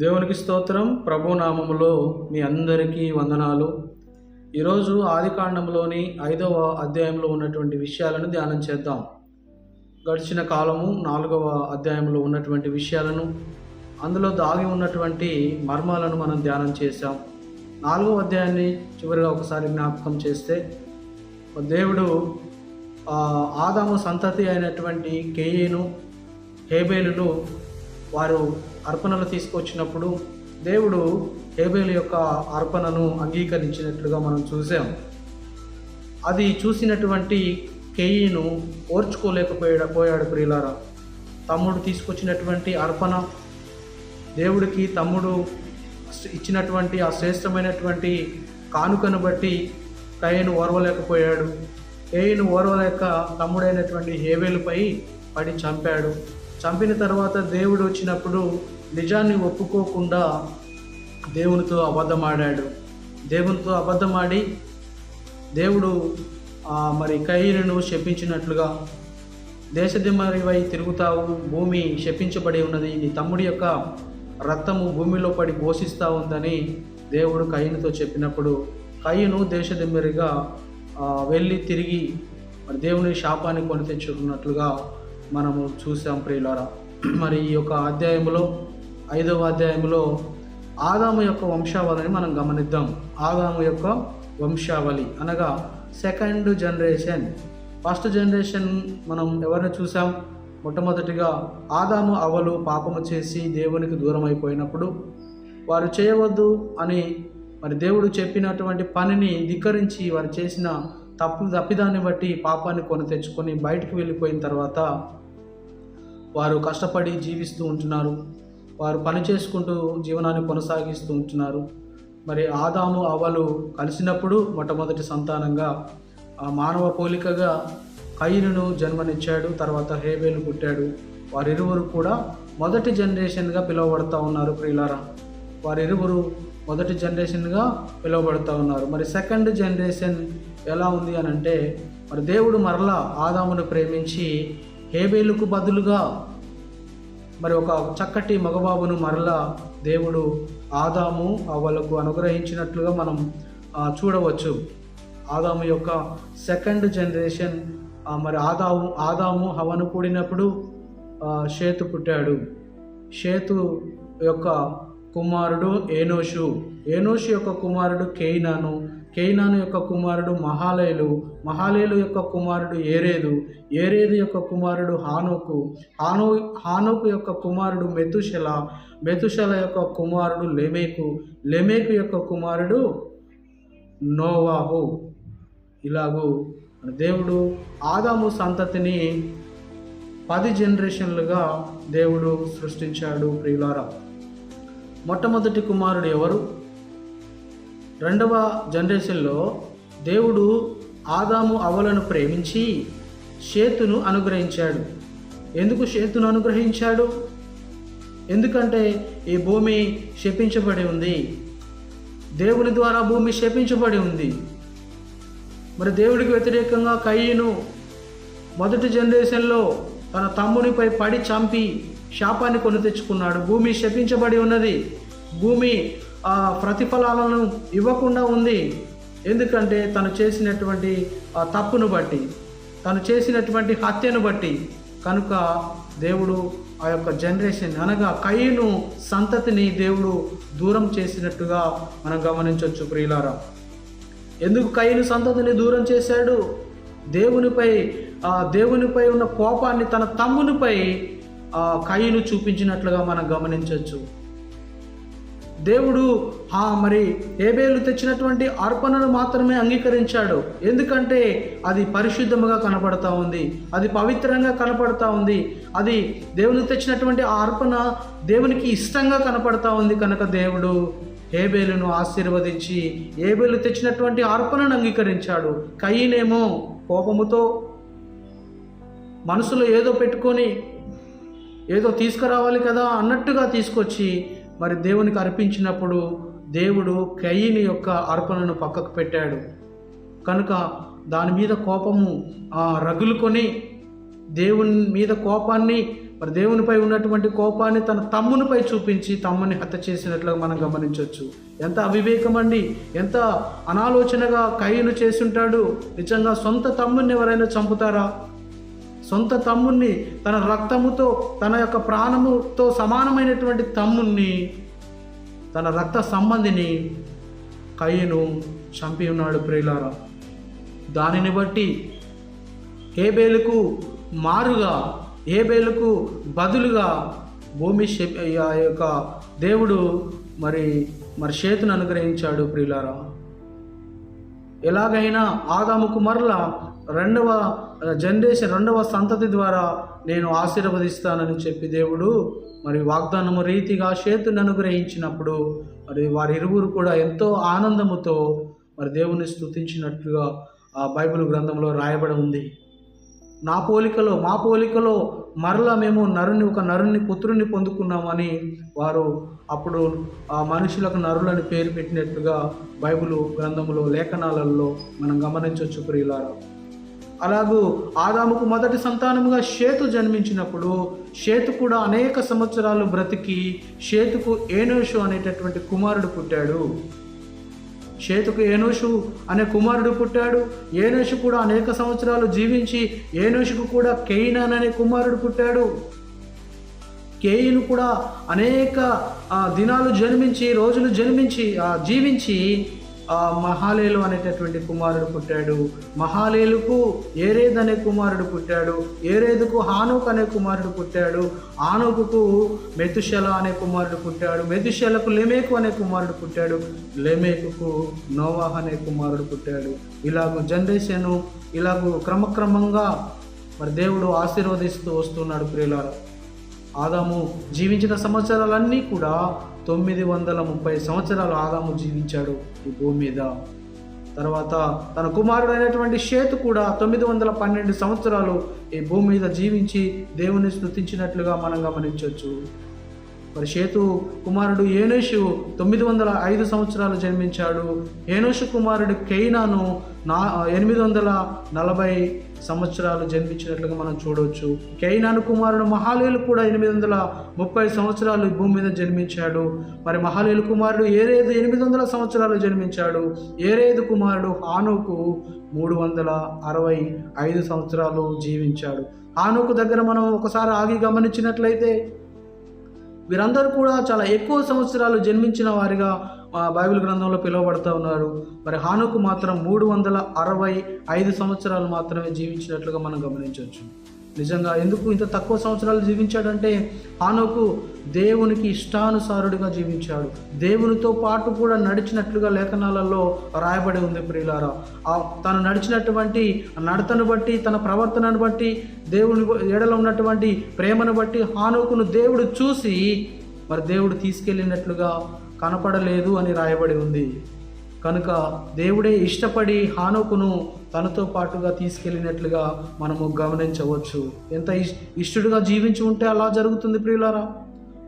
దేవునికి స్తోత్రం ప్రభు నామములో మీ అందరికీ వందనాలు. ఈరోజు ఆదికాండంలోని ఐదవ అధ్యాయంలో ఉన్నటువంటి విషయాలను ధ్యానం చేద్దాం. గడిచిన కాలము నాలుగవ అధ్యాయంలో ఉన్నటువంటి విషయాలను అందులో దాగి ఉన్నటువంటి మర్మాలను మనం ధ్యానం చేశాం. నాలుగవ అధ్యాయాన్ని చివరిగా ఒకసారి జ్ఞాపకం చేస్తే దేవుడు ఆదాము సంతతి అయినటువంటి కేయేను హేబేలును వారు అర్పణలు తీసుకొచ్చినప్పుడు దేవుడు హేబేలు యొక్క అర్పణను అంగీకరించినట్లుగా మనం చూసాం. అది చూసినటువంటి కేయిను ఓర్చుకోలేకపోయాడు పోయాడు ప్రియులారా. తమ్ముడు తీసుకొచ్చినటువంటి అర్పణ దేవుడికి తమ్ముడు ఇచ్చినటువంటి ఆ శ్రేష్టమైనటువంటి కానుకను బట్టి కయ్యను ఓర్వలేకపోయాడు. కేయిను ఓర్వలేక తమ్ముడైనటువంటి హేవేలుపై పడి చంపాడు. చంపిన తర్వాత దేవుడు వచ్చినప్పుడు నిజాన్ని ఒప్పుకోకుండా దేవునితో అబద్ధమాడాడు. దేవునితో అబద్ధమాడి దేవుడు మరి కయ్యను శపించినట్లుగా దేశదిమరివై తిరుగుతావు భూమి శపించబడి ఉన్నది నీ తమ్ముడి యొక్క రక్తము భూమిలో పడి పోషిస్తూ ఉందని దేవుడు కయ్యనుతో చెప్పినప్పుడు కయ్యను దేశదిమ్మరిగా వెళ్ళి తిరిగి మరి దేవుని శాపాన్ని కొని తెచ్చుకున్నట్లుగా మనము చూసాం ప్రియులారా. మరి ఈ యొక్క అధ్యాయంలో ఐదవ అధ్యాయంలో ఆదాము యొక్క వంశావళిని మనం గమనిద్దాం. ఆదాము యొక్క వంశావళి అనగా సెకండ్ జనరేషన్. ఫస్ట్ జనరేషన్ మనం ఎవరిని చూసాం? మొట్టమొదటిగా ఆదాము అవలు పాపము చేసి దేవునికి దూరం అయిపోయినప్పుడు వారు చేయవద్దు అని మరి దేవుడు చెప్పినటువంటి పనిని ధిక్కరించి వారు చేసిన తప్పు తప్పిదాన్ని బట్టి పాపాన్ని కొని తెచ్చుకొని బయటకు వెళ్ళిపోయిన తర్వాత వారు కష్టపడి జీవిస్తూ ఉంటున్నారు. వారు పని చేసుకుంటూ జీవనాన్ని కొనసాగిస్తూ ఉంటున్నారు. మరి ఆదాము అవలు కలిసినప్పుడు మొట్టమొదటి సంతానంగా ఆ మానవ పోలికగా కయ్యను జన్మనిచ్చాడు తర్వాత హేబేలు పుట్టాడు. వారిరువురు కూడా మొదటి జనరేషన్గా పిలువబడతా ఉన్నారు ప్రియులారా. వారిరువురు మొదటి జనరేషన్గా పిలువబడుతూ ఉన్నారు. మరి సెకండ్ జనరేషన్ ఎలా ఉంది అని అంటే మరి దేవుడు మరలా ఆదామును ప్రేమించి హేబేలుకు బదులుగా మరి ఒక చక్కటి మగబాబును మరలా దేవుడు ఆదాము అవలకు అనుగ్రహించినట్లుగా మనం చూడవచ్చు. ఆదాము యొక్క సెకండ్ జనరేషన్ మరి ఆదాము ఆదాము హవను కూడినప్పుడు షేతు పుట్టాడు. షేతు యొక్క కుమారుడు ఏనోషు. ఏనోషు యొక్క కుమారుడు కేయినాను. కేయినాను యొక్క కుమారుడు మహాలయలు మహాలయలు యొక్క కుమారుడు ఏరేదు ఏరేదు యొక్క కుమారుడు హానోకు హానో హానోకు యొక్క కుమారుడు మెతుశల మెతుశల యొక్క కుమారుడు లెమేకు లెమేకు యొక్క కుమారుడు నోవాహు. ఇలాగూ మన దేవుడు ఆదాము సంతతిని పది జనరేషన్లుగా దేవుడు సృష్టించాడు ప్రియులారా. మొట్టమొదటి కుమారుడు ఎవరు? రెండవ జనరేషన్లో దేవుడు ఆదాము అవలను ప్రేమించి షేతును అనుగ్రహించాడు. ఎందుకు షేతును అనుగ్రహించాడు? ఎందుకంటే ఈ భూమి శపించబడి ఉంది. దేవుని ద్వారా భూమి శపించబడి ఉంది. మరి దేవుడికి వ్యతిరేకంగా కయ్యను మొదటి జనరేషన్లో తన తమ్మునిపై పడి చంపి శాపాన్ని కొని తెచ్చుకున్నాడు. భూమి శపించబడి ఉన్నది. భూమి ఆ ప్రతిఫలాలను ఇవ్వకుండా ఉంది. ఎందుకంటే తను చేసినటువంటి ఆ తప్పును బట్టి తను చేసినటువంటి హత్యను బట్టి కనుక దేవుడు ఆ యొక్క జనరేషన్ అనగా కయ్యను సంతతిని దేవుడు దూరం చేసినట్టుగా మనం గమనించవచ్చు ప్రియులారా. ఎందుకు కయ్యను సంతతిని దూరం చేశాడు? దేవునిపై ఆ దేవునిపై ఉన్న కోపాన్ని తన తమ్మునిపై ఆ కయ్యను చూపించినట్లుగా మనం గమనించవచ్చు. దేవుడు ఆ మరి ఏబేలు తెచ్చినటువంటి అర్పణను మాత్రమే అంగీకరించాడు. ఎందుకంటే అది పరిశుద్ధముగా కనపడతా ఉంది. అది పవిత్రంగా కనపడతా ఉంది. అది దేవునికి తెచ్చినటువంటి ఆ అర్పణ దేవునికి ఇష్టంగా కనపడతా ఉంది కనుక దేవుడు ఏబేలును ఆశీర్వదించి ఏబేలు తెచ్చినటువంటి అర్పణను అంగీకరించాడు. కయ్యనేమో కోపముతో మనసులో ఏదో పెట్టుకొని ఏదో తీసుకురావాలి కదా అన్నట్టుగా తీసుకొచ్చి మరి దేవునికి అర్పించినప్పుడు దేవుడు కయ్యిని యొక్క అర్పణను పక్కకు పెట్టాడు. కనుక దాని మీద కోపము ఆ, రగులుకొని దేవుని మీద కోపాన్ని మరి దేవునిపై ఉన్నటువంటి కోపాన్ని తన తమ్మునిపై చూపించి తమ్ముని హత్య చేసినట్లుగా మనం గమనించవచ్చు. ఎంత అవివేకం అండి ఎంత అనాలోచనగా కయ్యను చేసుంటాడు నిజంగా సొంత తమ్ముని ఎవరైనా చంపుతారా? సొంత తమ్ముణ్ణి తన రక్తముతో తన యొక్క ప్రాణముతో సమానమైనటువంటి తమ్ముణ్ణి తన రక్త సంబంధిని కయ్యను చంపి ఉన్నాడు ప్రియులారా. దానిని బట్టి హేబేలుకు మారుగా హేబేలుకు బదులుగా భూమి ఆ యొక్క దేవుడు మరి మరి చేతును అనుగ్రహించాడు ప్రియులారా. ఎలాగైనా ఆదాముకు మరల రెండవ జనరేషన్ రెండవ సంతతి ద్వారా నేను ఆశీర్వదిస్తానని చెప్పి దేవుడు మరి వాగ్దానము రీతిగా చేతుని అనుగ్రహించినప్పుడు మరి వారి ఇరువురు కూడా ఎంతో ఆనందముతో మరి దేవుని స్థుతించినట్లుగా ఆ బైబిల్ గ్రంథంలో రాయబడి ఉంది. నా పోలికలో మా పోలికలో మరలా మేము నరుని ఒక నరుని పుత్రుని పొందుకున్నామని వారు అప్పుడు ఆ మనుషులకు నరులని పేరు పెట్టినట్టుగా బైబిల్ గ్రంథంలో లేఖనాలలో మనం గమనించవచ్చు ప్రియులారా. అలాగూ ఆదాముకు మొదటి సంతానముగా షేతు జన్మించినప్పుడు షేతు కూడా అనేక సంవత్సరాలు బ్రతికి షేతుకు ఏనోషు అనేటటువంటి కుమారుడు పుట్టాడు. షేతుకు ఏనోషు అనే కుమారుడు పుట్టాడు. ఏనోషు కూడా అనేక సంవత్సరాలు జీవించి ఏనోషుకు కూడా కెయినాన్ అనే కుమారుడు పుట్టాడు. కేయిను కూడా అనేక దినాలు జన్మించి రోజులు జన్మించి జీవించి మహాలేలు అనేటటువంటి కుమారుడు పుట్టాడు. మహాలేలుకు ఏరేద్ అనే కుమారుడు పుట్టాడు. ఏరేదుకు హానుక్ అనే కుమారుడు పుట్టాడు. ఆనోకుకు మెతుశల అనే కుమారుడు పుట్టాడు. మెతుశలకు లెమేకు అనే కుమారుడు పుట్టాడు. లెమేకుకు నోవాహ్ అనే కుమారుడు పుట్టాడు. ఇలాగ జనరేషన్ ఇలాగ క్రమక్రమంగా మరి దేవుడు ఆశీర్వదిస్తూ వస్తున్నాడు ప్రియులారా. ఆదాము జీవించిన సంవత్సరాలన్నీ కూడా తొమ్మిది వందల ముప్పై సంవత్సరాలు ఆదాము జీవించాడు ఈ భూమి మీద. తర్వాత తన కుమారుడైనటువంటి షేతు కూడా తొమ్మిది వందల పన్నెండు సంవత్సరాలు ఈ భూమి మీద జీవించి దేవుని స్థుతించినట్లుగా మనం గమనించవచ్చు. మరి షేతు కుమారుడు ఏనోషు తొమ్మిది వందల ఐదు సంవత్సరాలు జన్మించాడు. ఏనోషు కుమారుడు కెయినాను నా ఎనిమిది వందల నలభై సంవత్సరాలు జన్మించినట్లుగా మనం చూడవచ్చు. కైనాను కుమారుడు మహాలేలు కూడా ఎనిమిది వందల ముప్పై సంవత్సరాలు భూమి మీద జన్మించాడు. మరి మహాలేలు కుమారుడు ఏరేదు ఎనిమిది వందల సంవత్సరాలు జన్మించాడు. ఏరేదు కుమారుడు హానుకు మూడు వందల అరవై ఐదు సంవత్సరాలు జీవించాడు. హానుకు దగ్గర మనం ఒకసారి ఆగి గమనించినట్లయితే వీరందరూ కూడా చాలా ఎక్కువ సంవత్సరాలు జన్మించిన వారిగా బైబిల్ గ్రంథంలో పిలువబడుతూ ఉన్నారు. మరి హానుకు మాత్రం మూడు వందల అరవై ఐదు సంవత్సరాలు మాత్రమే జీవించినట్లుగా మనం గమనించవచ్చు. నిజంగా ఎందుకు ఇంత తక్కువ సంవత్సరాలు జీవించాడంటే హానుకు దేవునికి ఇష్టానుసారుడిగా జీవించాడు. దేవునితో పాటు కూడా నడిచినట్లుగా లేఖనాలలో రాయబడి ఉంది ప్రియులారా. ఆ తను నడిచినటువంటి నడతను బట్టి తన ప్రవర్తనను బట్టి దేవుని ఎడలో ఉన్నటువంటి ప్రేమను బట్టి హానుకును దేవుడు చూసి మరి దేవుడు తీసుకెళ్ళినట్లుగా కనపడలేదు అని రాయబడి ఉంది. కనుక దేవుడే ఇష్టపడి హానోకును తనతో పాటుగా తీసుకెళ్ళినట్లుగా మనము గమనించవచ్చు. ఎంత ఇష్- ఇష్టడుగా జీవించి ఉంటే అలా జరుగుతుంది ప్రియులారా.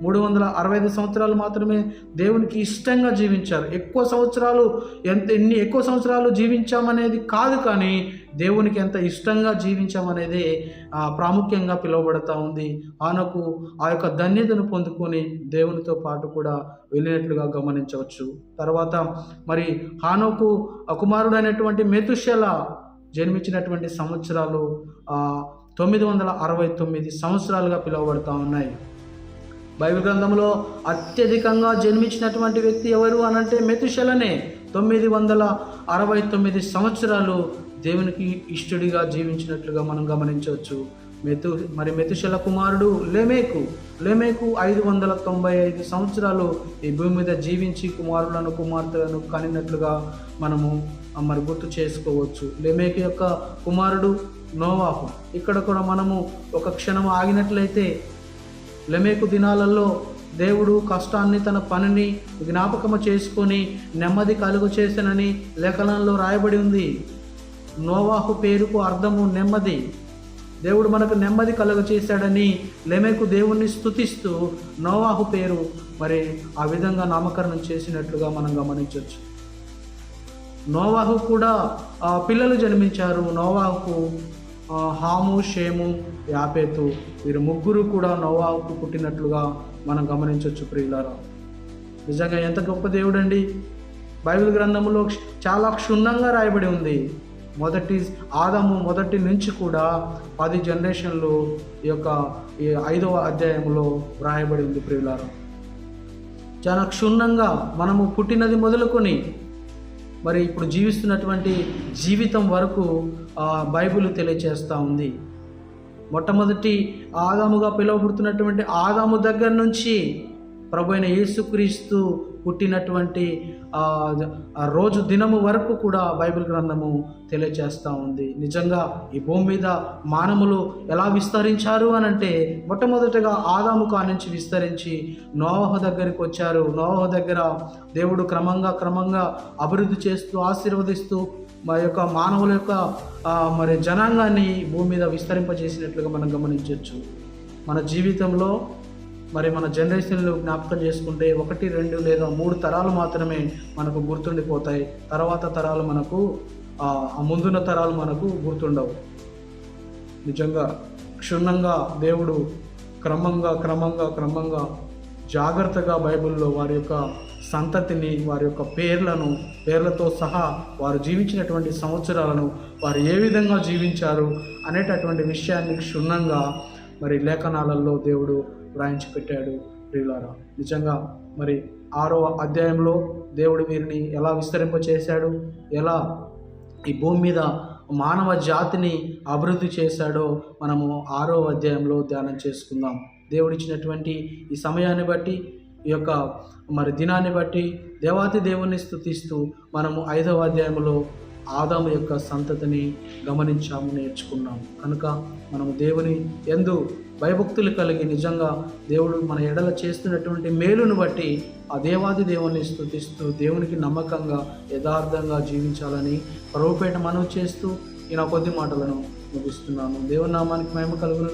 మూడు వందల అరవై ఐదు సంవత్సరాలు మాత్రమే దేవునికి ఇష్టంగా జీవించారు. ఎక్కువ సంవత్సరాలు ఎంత ఎన్ని ఎక్కువ సంవత్సరాలు జీవించామనేది కాదు కానీ దేవునికి ఎంత ఇష్టంగా జీవించామనేది ప్రాముఖ్యంగా పిలువబడతా ఉంది. ఆనకు ఆ యొక్క ధన్యతను పొందుకొని దేవునితో పాటు కూడా వెళ్ళినట్లుగా గమనించవచ్చు. తర్వాత మరి హానోకు కుమారుడైనటువంటి మెతుషల జన్మించినటువంటి సంవత్సరాలు తొమ్మిది వందల అరవై తొమ్మిది సంవత్సరాలుగా పిలువబడతా ఉన్నాయి. బైబిల్ గ్రంథంలో అత్యధికంగా జన్మించినటువంటి వ్యక్తి ఎవరు అనంటే మెతుశలనే తొమ్మిది వందల అరవై తొమ్మిది సంవత్సరాలు దేవునికి ఇష్టడిగా జీవించినట్లుగా మనం గమనించవచ్చు. మెతు మరి మెతుశల కుమారుడు లెమేకు లెమేకు ఐదు వందల తొంభై ఐదు సంవత్సరాలు ఈ భూమి మీద జీవించి కుమారులను కుమార్తెలను కనినట్లుగా మనము మరి గుర్తు చేసుకోవచ్చు. లెమేకు యొక్క కుమారుడు నోవాహు. ఇక్కడ కూడా మనము ఒక క్షణం ఆగినట్లయితే లెమేకు దినాలలో దేవుడు కష్టాన్ని తన పనిని జ్ఞాపకము చేసుకొని నెమ్మది కలుగు చేసానని లేఖనంలో రాయబడి ఉంది. నోవాహు పేరుకు అర్థము నెమ్మది. దేవుడు మనకు నెమ్మది కలుగ చేశాడని లెమెకు దేవుణ్ణి స్తుతిస్తూ నోవాహు పేరు మరి ఆ విధంగా నామకరణం చేసినట్లుగా మనం గమనించవచ్చు నోవాహు కూడా ఆ, పిల్లలు జన్మించారు. నోవాహుకు హాము షేము యాపేతు వీరు ముగ్గురు కూడా నోవాహుకు పుట్టినట్లుగా మనం గమనించవచ్చు ప్రియులారా. నిజంగా ఎంత గొప్ప దేవుడండి. బైబిల్ గ్రంథంలో చాలా క్షుణ్ణంగా రాయబడి ఉంది. మొదటి ఆదాము మొదటి నుంచి కూడా పది జనరేషన్లు ఈ యొక్క ఈ ఐదవ అధ్యాయంలో వ్రాయబడి ఉంది ప్రియులారం. చాలా క్షుణ్ణంగా మనము పుట్టినది మొదలుకొని మరి ఇప్పుడు జీవిస్తున్నటువంటి జీవితం వరకు బైబిల్ తెలియచేస్తూ ఉంది. మొట్టమొదటి ఆదాముగా పిలువబడుతున్నటువంటి ఆదాము దగ్గర నుంచి ప్రభు అయిన యేసుక్రీస్తు పుట్టినటువంటి రోజు దినము వరకు కూడా బైబిల్ గ్రంథము తెలియచేస్తూ ఉంది. నిజంగా ఈ భూమి మీద మానవులు ఎలా విస్తరించారు అని అంటే మొట్టమొదటగా ఆదాము నుంచి విస్తరించి నోవహ దగ్గరికి వచ్చారు. నోవహ దగ్గర దేవుడు క్రమంగా క్రమంగా అభివృద్ధి చేస్తూ ఆశీర్వదిస్తూ మా యొక్క మానవుల యొక్క మరి జనాంగాన్ని భూమి మీద విస్తరింపజేసినట్లుగా మనం గమనించవచ్చు మన జీవితంలో మరి మన జనరేషన్లు జ్ఞాపకం చేసుకుంటే ఒకటి రెండు లేదా మూడు తరాలు మాత్రమే మనకు గుర్తుండిపోతాయి. తర్వాత తరాలు మనకు ఆ ముందున్న తరాలు మనకు గుర్తుండవు. నిజంగా క్షుణ్ణంగా దేవుడు క్రమంగా క్రమంగా క్రమంగా జాగ్రత్తగా బైబిల్లో వారి యొక్క సంతతిని వారి యొక్క పేర్లను పేర్లతో సహా వారు జీవించినటువంటి సంవత్సరాలను వారు ఏ విధంగా జీవించారు అనేటటువంటి విషయాన్ని క్షుణ్ణంగా మరి లేఖనాలలో దేవుడు వ్రాయించి పెట్టాడు ప్రియులారా. నిజంగా మరి ఆరో అధ్యాయంలో దేవుడు వీరిని ఎలా విస్తరింపచేశాడు? ఎలా ఈ భూమి మీద మానవ జాతిని అభివృద్ధి చేశాడో మనము ఆరో అధ్యాయంలో ధ్యానం చేసుకుందాం. దేవుడిచ్చినటువంటి ఈ సమయాన్ని బట్టి ఈ యొక్క మరి దినాన్ని బట్టి దేవాతి దేవుని స్థుతిస్తూ మనము ఐదవ అధ్యాయంలో ఆదాం యొక్క సంతతిని గమనించాము నేర్చుకున్నాం కనుక మనము దేవుని ఎందు భయభక్తులు కలిగి నిజంగా దేవుడు మన ఎడల చేస్తున్నటువంటి మేలును బట్టి ఆ దేవాది దేవుని స్థుతిస్తూ దేవునికి నమ్మకంగా యథార్థంగా జీవించాలని ప్రభుపేట మనవి చేస్తూ ఈ నా కొద్ది మాటలను ముగిస్తున్నాను దేవుని నామానికి మహిమ కలుగును